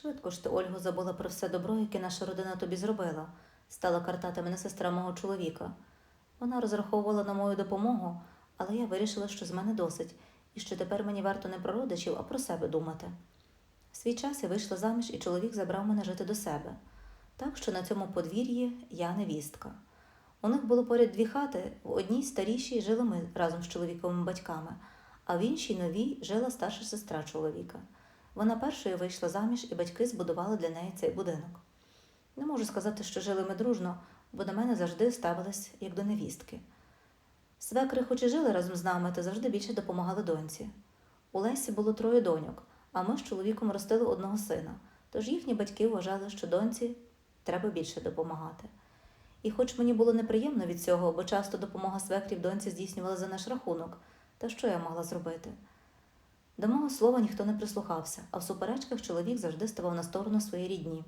Швидко ж ти, Ольго, забула про все добро, яке наша родина тобі зробила, стала картати мене сестра мого чоловіка. Вона розраховувала на мою допомогу, але я вирішила, що з мене досить, і що тепер мені варто не про родичів, а про себе думати. В свій час я вийшла заміж, і чоловік забрав мене жити до себе. Так що на цьому подвір'ї я невістка. У них було поряд дві хати, в одній старішій жили ми разом з чоловіковими батьками, а в іншій новій жила старша сестра чоловіка. Вона першою вийшла заміж, і батьки збудували для неї цей будинок. Не можу сказати, що жили ми дружно, бо до мене завжди ставились як до невістки. Свекри, хоч і жили разом з нами, та завжди більше допомагали доньці. У Лесі було троє доньок, а ми з чоловіком ростили одного сина, тож їхні батьки вважали, що доньці треба більше допомагати. І хоч мені було неприємно від цього, бо часто допомога свекрів доньці здійснювала за наш рахунок, та що я могла зробити? До мого слова ніхто не прислухався, а в суперечках чоловік завжди ставав на сторону своєї рідні,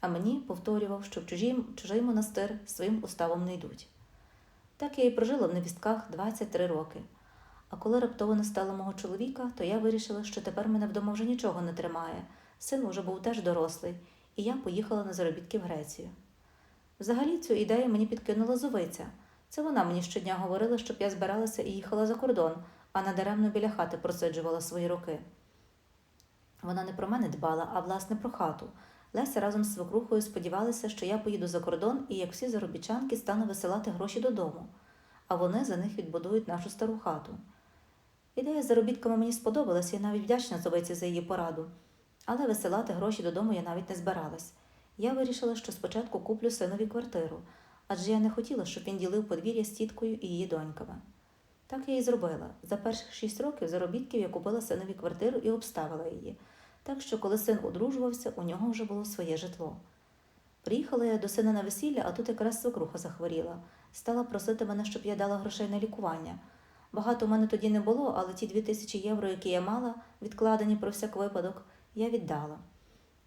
а мені повторював, що в чужій, чужий монастир своїм уставом не йдуть. Так я і прожила в невістках 23 роки. А коли раптово не стало мого чоловіка, то я вирішила, що тепер мене вдома вже нічого не тримає. Син уже був теж дорослий, і я поїхала на заробітки в Грецію. Взагалі цю ідею мені підкинула зовиця. Це вона мені щодня говорила, щоб я збиралася і їхала за кордон, а надаремно біля хати просиджувала свої роки. Вона не про мене дбала, а власне про хату. Леся разом з свекрухою сподівалася, що я поїду за кордон і, як всі заробітчанки, стану висилати гроші додому, а вони за них відбудують нашу стару хату. Ідея з заробітками мені сподобалась, я навіть вдячна зовиці за її пораду. Але висилати гроші додому я навіть не збиралась. Я вирішила, що спочатку куплю синові квартиру, адже я не хотіла, щоб він ділив подвір'я з тіткою і її доньками. Так я і зробила. За перших шість років заробітків я купила синові квартиру і обставила її. Так що, коли син одружувався, у нього вже було своє житло. Приїхала я до сина на весілля, а тут якраз свекруха захворіла. Стала просити мене, щоб я дала грошей на лікування. Багато в мене тоді не було, але ті дві тисячі євро, які я мала, відкладені про всяк випадок, я віддала.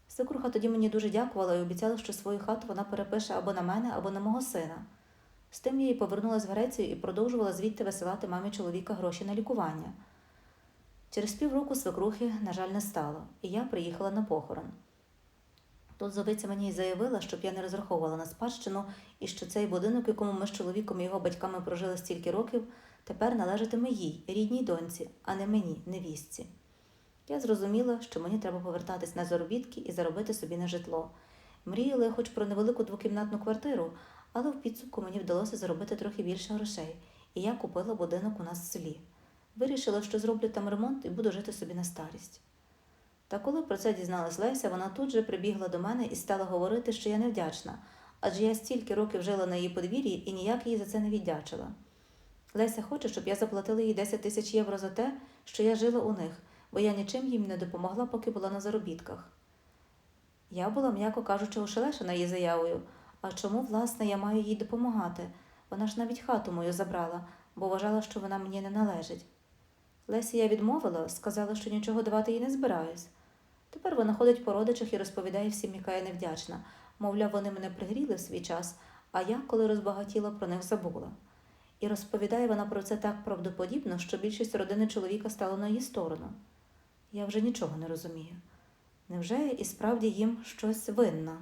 Свекруха тоді мені дуже дякувала і обіцяла, що свою хату вона перепише або на мене, або на мого сина. З тим я й повернулася в Грецію і продовжувала звідти висилати мамі чоловіка гроші на лікування. Через півроку свекрухи, на жаль, не стало, і я приїхала на похорон. Тут зовиця мені й заявила, щоб я не розраховувала на спадщину і що цей будинок, якому ми з чоловіком і його батьками прожили стільки років, тепер належатиме їй, рідній доньці, а не мені, невістці. Я зрозуміла, що мені треба повертатись на заробітки і заробити собі на житло. Мріяла хоч про невелику двокімнатну квартиру, але в підсумку мені вдалося заробити трохи більше грошей, і я купила будинок у нас в селі. Вирішила, що зроблю там ремонт і буду жити собі на старість. Та коли про це дізналась Леся, вона тут же прибігла до мене і стала говорити, що я невдячна, адже я стільки років жила на її подвір'ї і ніяк їй за це не віддячила. Леся хоче, щоб я заплатила їй 10 тисяч євро за те, що я жила у них, бо я нічим їм не допомогла, поки була на заробітках. Я була, м'яко кажучи, ошелешена її заявою. А чому, власне, я маю їй допомагати? Вона ж навіть хату мою забрала, бо вважала, що вона мені не належить. Лесі я відмовила, сказала, що нічого давати їй не збираюсь. Тепер вона ходить по родичах і розповідає всім, яка я невдячна. Мовляв, вони мене пригріли в свій час, а я, коли розбагатіла, про них забула. І розповідає вона про це так правдоподібно, що більшість родини чоловіка стала на її сторону. Я вже нічого не розумію. Невже і справді їм щось винна?